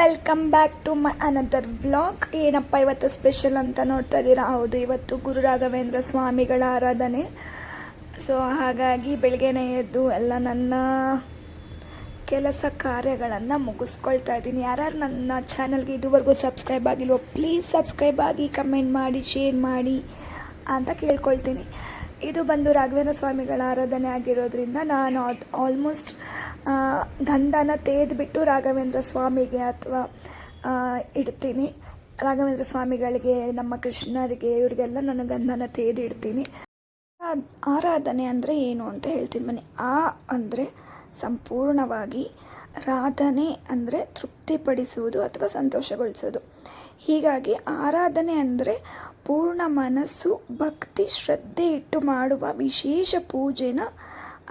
Welcome back to my another vlog ಏನಪ್ಪ ಇವತ್ತು special ಅಂತ ನೋಡ್ತಾ ಇದ್ದೀರಾ? ಹೌದು, ಇವತ್ತು ಗುರು ರಾಘವೇಂದ್ರ ಸ್ವಾಮಿಗಳ ಆರಾಧನೆ. ಸೊ ಹಾಗಾಗಿ ಬೆಳಗ್ಗೆನೇ ಎದ್ದು ಎಲ್ಲ ನನ್ನ ಕೆಲಸ ಕಾರ್ಯಗಳನ್ನು ಮುಗಿಸ್ಕೊಳ್ತಾ ಇದ್ದೀನಿ. ಯಾರ್ಯಾರು ನನ್ನ ಚಾನಲ್ಗೆ ಇದುವರೆಗೂ ಸಬ್ಸ್ಕ್ರೈಬ್ ಆಗಿಲ್ವೋ ಪ್ಲೀಸ್ ಸಬ್ಸ್ಕ್ರೈಬ್ ಆಗಿ ಕಮೆಂಟ್ ಮಾಡಿ ಶೇರ್ ಮಾಡಿ ಅಂತ ಕೇಳ್ಕೊಳ್ತೀನಿ. ಇದು ಬಂದು ರಾಘವೇಂದ್ರ ಸ್ವಾಮಿಗಳ ಆರಾಧನೆ ಆಗಿರೋದ್ರಿಂದ ನಾನು ಆಲ್ಮೋಸ್ಟ್ ಗಂಧನ ತೆಗೆದುಬಿಟ್ಟು ರಾಘವೇಂದ್ರ ಸ್ವಾಮಿಗೆ ಅಥವಾ ಇಡ್ತೀನಿ. ರಾಘವೇಂದ್ರ ಸ್ವಾಮಿಗಳಿಗೆ, ನಮ್ಮ ಕೃಷ್ಣರಿಗೆ, ಇವರಿಗೆಲ್ಲ ನಾನು ಗಂಧನ ತೆಗೆದು ಇಡ್ತೀನಿ ಆರಾಧನೆ ಅಂದರೆ ಏನು ಅಂತ ಹೇಳ್ತೀನಿ ಮನೆ. ಆ ಅಂದರೆ ಸಂಪೂರ್ಣವಾಗಿ ರಾಧನೆ ಅಂದರೆ ತೃಪ್ತಿಪಡಿಸುವುದು ಅಥವಾ ಸಂತೋಷಗೊಳಿಸೋದು. ಹೀಗಾಗಿ ಆರಾಧನೆ ಅಂದರೆ ಪೂರ್ಣ ಮನಸ್ಸು, ಭಕ್ತಿ, ಶ್ರದ್ಧೆ ಇಟ್ಟು ಮಾಡುವ ವಿಶೇಷ ಪೂಜೆನ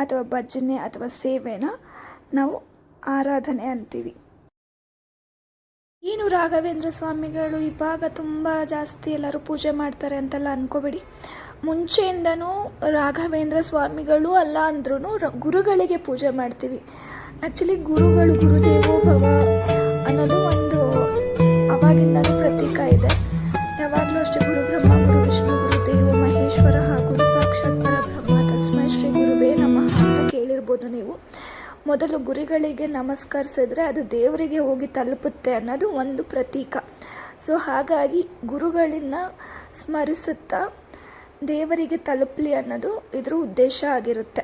ಅಥವಾ ಭಜನೆ ಅಥವಾ ಸೇವೆನ ನಾವು ಆರಾಧನೆ ಅಂತೀವಿ. ಏನು ರಾಘವೇಂದ್ರ ಸ್ವಾಮಿಗಳು ಇವಾಗ ತುಂಬ ಜಾಸ್ತಿ ಎಲ್ಲರೂ ಪೂಜೆ ಮಾಡ್ತಾರೆ ಅಂತೆಲ್ಲ ಅನ್ಕೋಬೇಡಿ. ಮುಂಚೆಯಿಂದನೂ ರಾಘವೇಂದ್ರ ಸ್ವಾಮಿಗಳು ಅಲ್ಲ ಅಂದ್ರೂ ಗುರುಗಳಿಗೆ ಪೂಜೆ ಮಾಡ್ತೀವಿ. ಆ್ಯಕ್ಚುಲಿ ಗುರುಗಳು ಗುರುದೇವೋ ಭವ ಅನ್ನೋದು ಒಂದು ಅವಾಗಿಂದನೂ ಪ್ರತೀಕ. ಮೊದಲು ಗುರಿಗಳಿಗೆ ನಮಸ್ಕರಿಸಿದ್ರೆ ಅದು ದೇವರಿಗೆ ಹೋಗಿ ತಲುಪುತ್ತೆ ಅನ್ನೋದು ಒಂದು ಪ್ರತೀಕ. ಸೊ ಹಾಗಾಗಿ ಗುರುಗಳನ್ನ ಸ್ಮರಿಸುತ್ತಾ ದೇವರಿಗೆ ತಲುಪಲಿ ಅನ್ನೋದು ಇದ್ರ ಉದ್ದೇಶ ಆಗಿರುತ್ತೆ.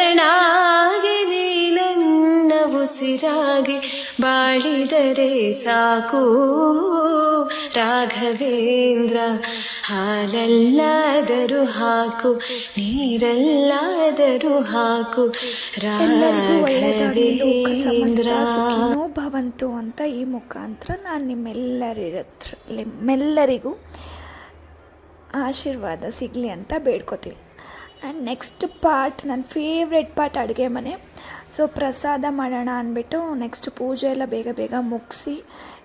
ಉಸಿರಾಗಿ ಬಾಳಿದರೆ ಸಾಕು. ರಾಘವೇಂದ್ರ ಹಾಲಲ್ಲಾದರೂ ಹಾಕು ನೀರಲ್ಲಾದರೂ ಹಾಕು. ರಾಘವೇಂದ್ರ. ಭವಂತು ಅಂತ ಈ ಮುಖಾಂತರ ನಾನು ನಿಮ್ಮೆಲ್ಲರಿರತ್ರ ನಿಮ್ಮೆಲ್ಲರಿಗೂ ಆಶೀರ್ವಾದ ಸಿಗಲಿ ಅಂತ ಬೇಡ್ಕೋತೀನಿ. ಆ್ಯಂಡ್ ನೆಕ್ಸ್ಟ್ ಪಾರ್ಟ್ ನನ್ನ ಫೇವ್ರೆಟ್ ಪಾರ್ಟ್ ಅಡುಗೆ ಮನೆ. ಸೊ ಪ್ರಸಾದ ಮಾಡೋಣ ಅಂದ್ಬಿಟ್ಟು ನೆಕ್ಸ್ಟ್ ಪೂಜೆ ಎಲ್ಲ ಬೇಗ ಬೇಗ ಮುಗಿಸಿ.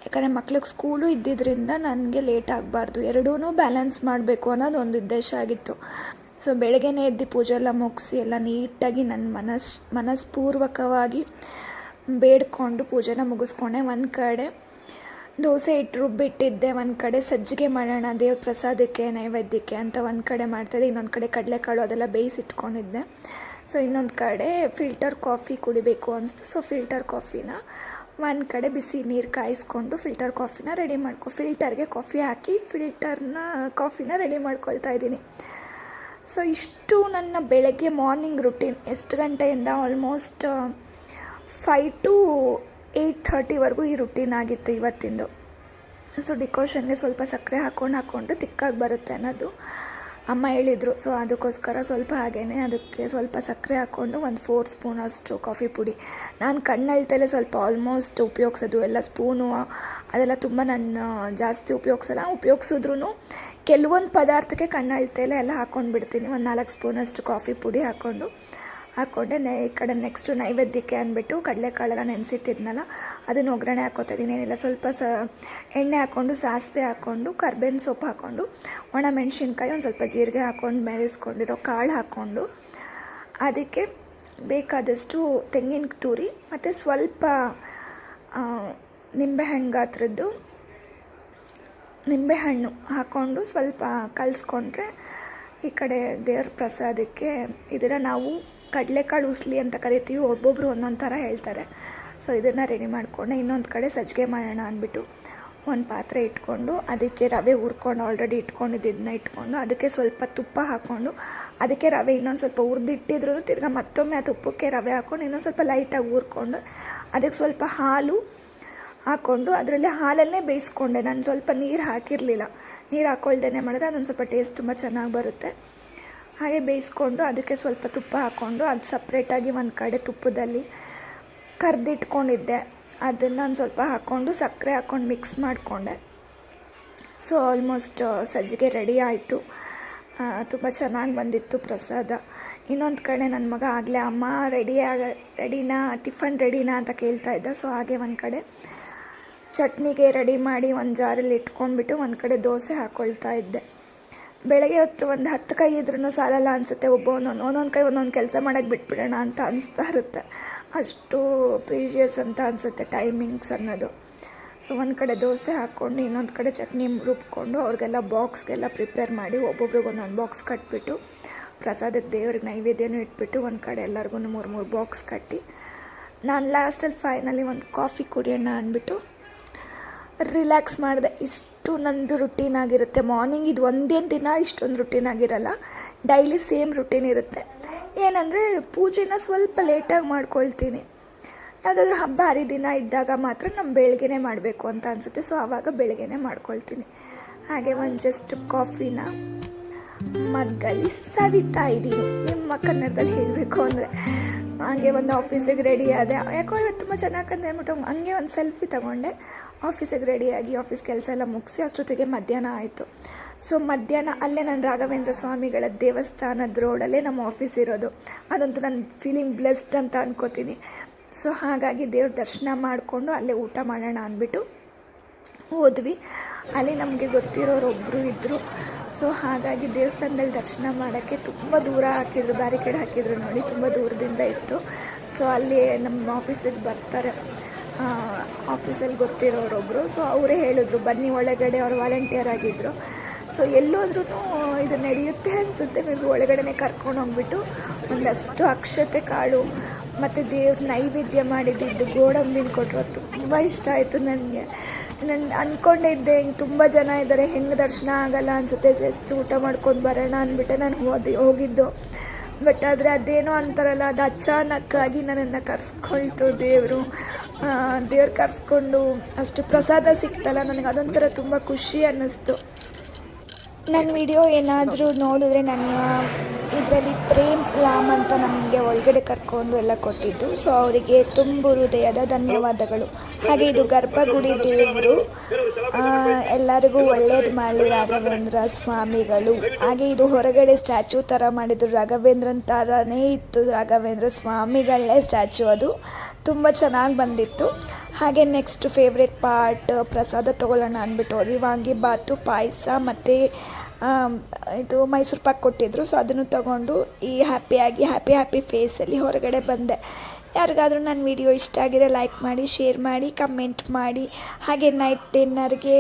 ಯಾಕಂದರೆ ಮಕ್ಳಿಗೆ ಸ್ಕೂಲು ಇದ್ದಿದ್ದರಿಂದ ನನಗೆ ಲೇಟ್ ಆಗಬಾರ್ದು. ಎರಡೂ ಬ್ಯಾಲೆನ್ಸ್ ಮಾಡಬೇಕು ಅನ್ನೋದು ಒಂದು ಉದ್ದೇಶ ಆಗಿತ್ತು. ಸೊ ಬೆಳಗ್ಗೆನೇ ಎದ್ದು ಪೂಜೆ ಎಲ್ಲ ಮುಗಿಸಿ, ಎಲ್ಲ ನೀಟಾಗಿ ನನ್ನ ಮನಸ್, ಮನಸ್ಪೂರ್ವಕವಾಗಿ ಬೇಡ್ಕೊಂಡು ಪೂಜೆನ ಮುಗಿಸ್ಕೊಂಡೆ ಒಂದು ಕಡೆ. ದೋಸೆ ಇಟ್ಟು ರುಬ್ಬಿಟ್ಟಿದ್ದೆ ಒಂದು ಕಡೆ ಸಜ್ಜಿಗೆ ಮಾಡೋಣ, ದೇವ್ರ ಪ್ರಸಾದಕ್ಕೆ, ನೈವೇದ್ಯಕ್ಕೆ ಅಂತ ಒಂದು ಕಡೆ ಮಾಡ್ತಾಯಿದ್ದೆ ಇನ್ನೊಂದು ಕಡೆ ಕಡಲೆಕಾಳು ಅದೆಲ್ಲ ಬೇಯಿಸಿಟ್ಕೊಂಡಿದ್ದೆ. ಸೊ ಇನ್ನೊಂದು ಕಡೆ ಫಿಲ್ಟರ್ ಕಾಫಿ ಕುಡಿಬೇಕು ಅನಿಸ್ತು. ಸೊ ಫಿಲ್ಟರ್ ಕಾಫಿನ ಒಂದು ಕಡೆ ಬಿಸಿ ನೀರು ಕಾಯಿಸ್ಕೊಂಡು ಫಿಲ್ಟರ್ ಕಾಫಿನ ರೆಡಿ ಮಾಡ್ಕೊ ಫಿಲ್ಟರ್ಗೆ ಕಾಫಿ ಹಾಕಿ ಫಿಲ್ಟರ್ನ ಕಾಫಿನ ರೆಡಿ ಮಾಡ್ಕೊಳ್ತಾ ಇದ್ದೀನಿ. ಸೊ ಇಷ್ಟು ನನ್ನ ಬೆಳಗ್ಗೆ ಮಾರ್ನಿಂಗ್ ರುಟೀನ್ ಎಷ್ಟು ಗಂಟೆಯಿಂದ ಆಲ್ಮೋಸ್ಟ್ ಫೈ ಟು ಏಯ್ಟ್ ಥರ್ಟಿವರೆಗೂ ಈ ರುಟೀನ್ ಆಗಿತ್ತು ಇವತ್ತಿಂದು. ಸೊ ಡಿಕೋಷನ್ಗೆ ಸ್ವಲ್ಪ ಸಕ್ಕರೆ ಹಾಕ್ಕೊಂಡು ಹಾಕ್ಕೊಂಡು ತಿಕ್ಕಾಗಿ ಬರುತ್ತೆ ಅನ್ನೋದು ಅಮ್ಮ ಹೇಳಿದರು. ಸೊ ಅದಕ್ಕೋಸ್ಕರ ಸ್ವಲ್ಪ ಹಾಗೇ ಅದಕ್ಕೆ ಸ್ವಲ್ಪ ಸಕ್ಕರೆ ಹಾಕ್ಕೊಂಡು ಒಂದು ಫೋರ್ ಸ್ಪೂನ್ ಅಷ್ಟು ಕಾಫಿ ಪುಡಿ. ನಾನು ಕಣ್ಣಳ್ತಲೇ ಸ್ವಲ್ಪ ಆಲ್ಮೋಸ್ಟ್ ಉಪಯೋಗಿಸೋದು. ಎಲ್ಲ ಸ್ಪೂನು ಅದೆಲ್ಲ ತುಂಬ ನಾನು ಜಾಸ್ತಿ ಉಪಯೋಗಿಸಲ್ಲ. ಉಪಯೋಗಿಸಿದ್ರು ಕೆಲವೊಂದು ಪದಾರ್ಥಕ್ಕೆ ಕಣ್ಣಳ್ತೇಲೆ ಎಲ್ಲ ಹಾಕ್ಕೊಂಡು ಬಿಡ್ತೀನಿ ಒಂದು ನಾಲ್ಕು ಸ್ಪೂನಷ್ಟು ಕಾಫಿ ಪುಡಿ ಹಾಕ್ಕೊಂಡು. ಹಾಕ್ಕೊಂಡೆ ನೆ ಈ ಕಡೆ ನೆಕ್ಸ್ಟು ನೈವೇದ್ಯಕ್ಕೆ ಅಂದ್ಬಿಟ್ಟು ಕಡಲೆಕಾಳೆಲ್ಲ ನೆನೆಸಿಟ್ಟಿದ್ನಲ್ಲ, ಅದನ್ನು ಒಗ್ಗರಣೆ ಹಾಕೋತಾ ಏನಿಲ್ಲ ಸ್ವಲ್ಪ ಸ, ಎಣ್ಣೆ ಹಾಕ್ಕೊಂಡು, ಸಾಸಿವೆ ಹಾಕ್ಕೊಂಡು, ಕರ್ಬೇವಿನ ಸೊಪ್ಪು ಹಾಕ್ಕೊಂಡು, ಒಣ ಮೆಣಸಿನ್ಕಾಯಿ ಒಂದು ಸ್ವಲ್ಪ ಜೀರಿಗೆ ಹಾಕ್ಕೊಂಡು, ಮೇಯಿಸ್ಕೊಂಡಿರೋ ಕಾಳು ಹಾಕ್ಕೊಂಡು, ಅದಕ್ಕೆ ಬೇಕಾದಷ್ಟು ತೆಂಗಿನ ತುರಿ ಮತ್ತು ಸ್ವಲ್ಪ ನಿಂಬೆಹಣ್ಣು ಗಾತ್ರದ್ದು, ನಿಂಬೆಹಣ್ಣು ಹಾಕ್ಕೊಂಡು ಸ್ವಲ್ಪ ಕಲಿಸ್ಕೊಂಡ್ರೆ ಈ ಕಡೆ ದೇವ್ರ ಪ್ರಸಾದಕ್ಕೆ ಇದರ ನಾವು ಕಡಲೆಕಾಳು ಉಸ್ಲಿ ಅಂತ ಕರಿತೀವಿ ಒಬ್ಬೊಬ್ಬರು ಒಂದೊಂದು ಥರ ಹೇಳ್ತಾರೆ. ಸೊ ಇದನ್ನು ರೆಡಿ ಮಾಡಿಕೊಂಡೆ. ಇನ್ನೊಂದು ಕಡೆ ಸಜ್ಜಿಗೆ ಮಾಡೋಣ ಅಂದ್ಬಿಟ್ಟು ಒಂದು ಪಾತ್ರೆ ಇಟ್ಕೊಂಡು, ಅದಕ್ಕೆ ರವೆ ಹುರ್ಕೊಂಡು ಆಲ್ರೆಡಿ ಇಟ್ಕೊಂಡಿದ್ದನ್ನ ಇಟ್ಕೊಂಡು, ಅದಕ್ಕೆ ಸ್ವಲ್ಪ ತುಪ್ಪ ಹಾಕ್ಕೊಂಡು ಅದಕ್ಕೆ ರವೆ ಇನ್ನೊಂದು ಸ್ವಲ್ಪ ಹುರಿದಿಟ್ಟಿದ್ರು ತಿರ್ಗಿ ಮತ್ತೊಮ್ಮೆ ಆ ತುಪ್ಪಕ್ಕೆ ರವೆ ಹಾಕ್ಕೊಂಡು ಇನ್ನೊಂದು ಸ್ವಲ್ಪ ಲೈಟಾಗಿ ಹುರ್ಕೊಂಡು, ಅದಕ್ಕೆ ಸ್ವಲ್ಪ ಹಾಲು ಹಾಕ್ಕೊಂಡು ಅದರಲ್ಲಿ ಹಾಲಲ್ಲೇ ಬೇಯಿಸ್ಕೊಂಡೆ. ನಾನು ಸ್ವಲ್ಪ ನೀರು ಹಾಕಿರಲಿಲ್ಲ. ನೀರು ಹಾಕ್ಕೊಳ್ದೇ ಮಾಡಿದ್ರೆ ಅದೊಂದು ಸ್ವಲ್ಪ ಟೇಸ್ಟ್ ತುಂಬ ಚೆನ್ನಾಗಿ ಬರುತ್ತೆ. ಹಾಗೆ ಬೇಯಿಸ್ಕೊಂಡು ಅದಕ್ಕೆ ಸ್ವಲ್ಪ ತುಪ್ಪ ಹಾಕ್ಕೊಂಡು ಅದು ಸಪ್ರೇಟಾಗಿ ಒಂದು ಕಡೆ ತುಪ್ಪದಲ್ಲಿ ಕರೆದಿಟ್ಕೊಂಡಿದ್ದೆ. ಅದನ್ನು ಒಂದು ಸ್ವಲ್ಪ ಹಾಕ್ಕೊಂಡು ಸಕ್ಕರೆ ಹಾಕ್ಕೊಂಡು ಮಿಕ್ಸ್ ಮಾಡಿಕೊಂಡೆ. ಸೊ ಆಲ್ಮೋಸ್ಟ್ ಸಜ್ಜಿಗೆ ರೆಡಿ ಆಯಿತು. ತುಂಬ ಚೆನ್ನಾಗಿ ಬಂದಿತ್ತು ಪ್ರಸಾದ. ಇನ್ನೊಂದು ಕಡೆ ನನ್ನ ಮಗ ಆಗಲೇ ಅಮ್ಮ ರೆಡಿ ಆಗ ರೆಡಿನಾ ಟಿಫನ್ ರೆಡಿನಾ ಅಂತ ಕೇಳ್ತಾ ಇದ್ದ. ಸೊ ಹಾಗೆ ಒಂದು ಕಡೆ ಚಟ್ನಿಗೆ ರೆಡಿ ಮಾಡಿ ಒಂದು ಜಾರಲ್ಲಿ ಇಟ್ಕೊಂಡ್ಬಿಟ್ಟು ಒಂದು ಕಡೆ ದೋಸೆ ಹಾಕ್ಕೊಳ್ತಾ ಇದ್ದೆ. ಬೆಳಗ್ಗೆ ಹೊತ್ತು ಒಂದು ಹತ್ತು ಕೈ ಇದ್ರೂ ಸಾಲಲ್ಲ ಅನಿಸುತ್ತೆ. ಒಬ್ಬ ಒಂದೊಂದು ಒಂದೊಂದು ಕೈ ಒಂದೊಂದು ಕೆಲಸ ಮಾಡೋಕ್ಕೆ ಬಿಟ್ಬಿಡೋಣ ಅಂತ ಅನಿಸ್ತಾ ಇರುತ್ತೆ. ಅಷ್ಟು ಪ್ರೀಜಿಯಸ್ ಅಂತ ಅನಿಸುತ್ತೆ ಟೈಮಿಂಗ್ಸ್ ಅನ್ನೋದು. ಸೊ ಒಂದು ಕಡೆ ದೋಸೆ ಹಾಕ್ಕೊಂಡು ಇನ್ನೊಂದು ಕಡೆ ಚಟ್ನಿ ರುಬ್ಕೊಂಡು, ಅವ್ರಿಗೆಲ್ಲ ಬಾಕ್ಸ್ಗೆಲ್ಲ ಪ್ರಿಪೇರ್ ಮಾಡಿ ಒಬ್ಬೊಬ್ರಿಗೆ ಒಂದೊಂದು ಬಾಕ್ಸ್ ಕಟ್ಬಿಟ್ಟು ಪ್ರಸಾದಕ್ಕೆ ದೇವ್ರಿಗೆ ನೈವೇದ್ಯನೂ ಇಟ್ಬಿಟ್ಟು, ಒಂದು ಕಡೆ ಎಲ್ಲರಿಗೂ ಮೂರು ಮೂರು ಬಾಕ್ಸ್ ಕಟ್ಟಿ, ನಾನು ಲಾಸ್ಟಲ್ಲಿ ಫೈನಲಿ ಒಂದು ಕಾಫಿ ಕುಡಿಯೋಣ ಅಂದ್ಬಿಟ್ಟು ರಿಲ್ಯಾಕ್ಸ್ ಮಾಡಿದೆ. ಇಷ್ಟು ನಂದು ರುಟೀನ್ ಆಗಿರುತ್ತೆ. ಮಾರ್ನಿಂಗ್ ಇದು ಒಂದೇನು ದಿನ ಇಷ್ಟೊಂದು ರುಟೀನ್ ಆಗಿರಲ್ಲ. ಡೈಲಿ ಸೇಮ್ ರುಟೀನ್ ಇರುತ್ತೆ. ಏನಂದರೆ ಪೂಜೆನ ಸ್ವಲ್ಪ ಲೇಟಾಗಿ ಮಾಡ್ಕೊಳ್ತೀನಿ. ಯಾವುದಾದ್ರೂ ಹಬ್ಬ ಹರಿದಿನ ಇದ್ದಾಗ ಮಾತ್ರ ನಮ್ಮ ಬೆಳಗ್ಗೆನೇ ಮಾಡಬೇಕು ಅಂತ ಅನಿಸುತ್ತೆ. ಸೊ ಆವಾಗ ಬೆಳಗ್ಗೆನೇ ಮಾಡ್ಕೊಳ್ತೀನಿ. ಹಾಗೆ ಒಂದು ಜಸ್ಟ್ ಕಾಫಿನ ಮಗ್ಗಲ್ಲಿ ಸವಿತಾ ಇದ್ದೀನಿ. ನಿಮ್ಮ ಕನ್ನಡದಲ್ಲಿ ಹೇಳಬೇಕು ಅಂದರೆ. ಹಾಗೆ ಒಂದು ಆಫೀಸಿಗೆ ರೆಡಿ ಆದೆ. ಯಾಕೋ ತುಂಬ ಚೆನ್ನಾಗಿ ಕಂದು ಅಂದ್ಬಿಟ್ಟು ಹಂಗೆ ಒಂದು ಸೆಲ್ಫಿ ತಗೊಂಡೆ. ಆಫೀಸಿಗೆ ರೆಡಿಯಾಗಿ ಆಫೀಸ್ ಕೆಲಸ ಎಲ್ಲ ಮುಗಿಸಿ ಅಷ್ಟೊತ್ತಿಗೆ ಮಧ್ಯಾಹ್ನ ಆಯಿತು. ಸೊ ಮಧ್ಯಾಹ್ನ ಅಲ್ಲೇ ನಾನು ರಾಘವೇಂದ್ರ ಸ್ವಾಮಿಗಳ ದೇವಸ್ಥಾನದ ರೋಡಲ್ಲೇ ನಮ್ಮ ಆಫೀಸ್ ಇರೋದು. ಅದಂತೂ ನಾನು ಫೀಲಿಂಗ್ ಬ್ಲೆಸ್ಡ್ ಅಂತ ಅನ್ಕೋತೀನಿ. ಸೊ ಹಾಗಾಗಿ ದೇವ್ರ ದರ್ಶನ ಮಾಡಿಕೊಂಡು ಅಲ್ಲೇ ಊಟ ಮಾಡೋಣ ಅಂದ್ಬಿಟ್ಟು ಹೋದ್ವಿ. ಅಲ್ಲಿ ನಮಗೆ ಗೊತ್ತಿರೋರು ಒಬ್ಬರು ಇದ್ದರು ಸೊ ಹಾಗಾಗಿ ದೇವಸ್ಥಾನದಲ್ಲಿ ದರ್ಶನ ಮಾಡೋಕ್ಕೆ ತುಂಬ ದೂರ ಹಾಕಿದ್ರು, ಬ್ಯಾರಿಕೇಡ್ ಹಾಕಿದ್ರು ನೋಡಿ, ತುಂಬ ದೂರದಿಂದ ಇತ್ತು. ಸೊ ಅಲ್ಲಿ ನಮ್ಮ ಆಫೀಸಿಗೆ ಬರ್ತಾರೆ. ಆಫೀಸಲ್ಲಿ ಗೊತ್ತಿರೋರೊಬ್ಬರು ಸೊ ಅವರೇ ಹೇಳಿದ್ರು, ಬನ್ನಿ ಒಳಗಡೆ, ಅವರು ವಾಲಂಟಿಯರ್ ಆಗಿದ್ದರು ಸೊ ಎಲ್ಲೋದ್ರೂ ಇದು ನಡೆಯುತ್ತೆ ಅನಿಸುತ್ತೆ, ಮೇ ಬಿ ಒಳಗಡೆ ಕರ್ಕೊಂಡು ಹೋಗ್ಬಿಟ್ಟು ಒಂದಷ್ಟು ಅಕ್ಷತೆ ಕಾಳು ಮತ್ತು ದೇವ್ರ ನೈವೇದ್ಯ ಮಾಡಿದ್ದು ಗೋಡಂಬಿನ ಕೊಟ್ಟರು ತುಂಬ ಇಷ್ಟ ಆಯಿತು ನನಗೆ. ನಾನು ಅಂದ್ಕೊಂಡಿದ್ದೆ ಹಿಂಗೆ ತುಂಬ ಜನ ಇದ್ದಾರೆ ಹೆಂಗೆ ದರ್ಶನ ಆಗಲ್ಲ ಅನಿಸುತ್ತೆ ಜಸ್ಟ್ ಊಟ ಮಾಡ್ಕೊಂಡು ಬರೋಣ ಅಂದ್ಬಿಟ್ಟು ನಾನು ಹೋದಿ, ಹೋಗಿದ್ದು. ಬಟ್ ಆದರೆ ಅದೇನೋ ಅಂತಾರಲ್ಲ, ಅದು ಅಚಾನಕ್ಕಾಗಿ ನನ್ನನ್ನು ಕರ್ಸ್ಕೊಳ್ತು ದೇವರು. ದೇವ್ರು ಕರ್ಸ್ಕೊಂಡು ಅಷ್ಟು ಪ್ರಸಾದ ಸಿಕ್ತಲ್ಲ, ನನಗೆ ಅದೊಂಥರ ತುಂಬ ಖುಷಿ ಅನ್ನಿಸ್ತು. ನನ್ನ ವಿಡಿಯೋ ಏನಾದರೂ ನೋಡಿದ್ರೆ ನನ್ನ ಇದರಲ್ಲಿ ಪ್ರೇಮ್ ರಾಮ್ ಅಂತ ನಮಗೆ ಒಳಗಡೆ ಕರ್ಕೊಂಡು ಎಲ್ಲ ಕೊಟ್ಟಿದ್ದು. ಸೊ ಅವರಿಗೆ ತುಂಬ ಹೃದಯದ ಧನ್ಯವಾದಗಳು. ಹಾಗೆ ಇದು ಗರ್ಭಗುಡಿ ದೇವರು ಎಲ್ಲರಿಗೂ ಒಳ್ಳೇದು ಮಾಡಲಿ ರಾಘವೇಂದ್ರ ಸ್ವಾಮಿಗಳು. ಹಾಗೆ ಇದು ಹೊರಗಡೆ ಸ್ಟ್ಯಾಚು ಥರ ಮಾಡಿದ್ರು. ರಾಘವೇಂದ್ರನ್ ಥರನೇ ಇತ್ತು ರಾಘವೇಂದ್ರ ಸ್ವಾಮಿಗಳೇ ಸ್ಟ್ಯಾಚು ಅದು. ತುಂಬ ಚೆನ್ನಾಗಿ ಬಂದಿತ್ತು. ಹಾಗೆ ನೆಕ್ಸ್ಟ್ ಫೇವ್ರೆಟ್ ಪಾರ್ಟ್ ಪ್ರಸಾದ ತೊಗೊಳ್ಳೋಣ ಅಂದ್ಬಿಟ್ಟು ಹೋದ್ವಿ. ವಾಂಗಿಬಾತು ಪಾಯಸ ಮತ್ತು ಇದು ಮೈಸೂರು ಪಾಕ್ ಕೊಟ್ಟಿದ್ರು. ಸೊ ಅದನ್ನು ತಗೊಂಡು ಈ ಹ್ಯಾಪಿಯಾಗಿ, ಹ್ಯಾಪಿ ಹ್ಯಾಪಿ ಫೇಸಲ್ಲಿ ಹೊರಗಡೆ ಬಂದೆ. ಯಾರಿಗಾದರೂ ನನ್ನ ವಿಡಿಯೋ ಇಷ್ಟ ಆಗಿದೆ ಲೈಕ್ ಮಾಡಿ, ಶೇರ್ ಮಾಡಿ, ಕಮೆಂಟ್ ಮಾಡಿ. ಹಾಗೆ ನೈಟ್ ಡಿನ್ನರ್ಗೆ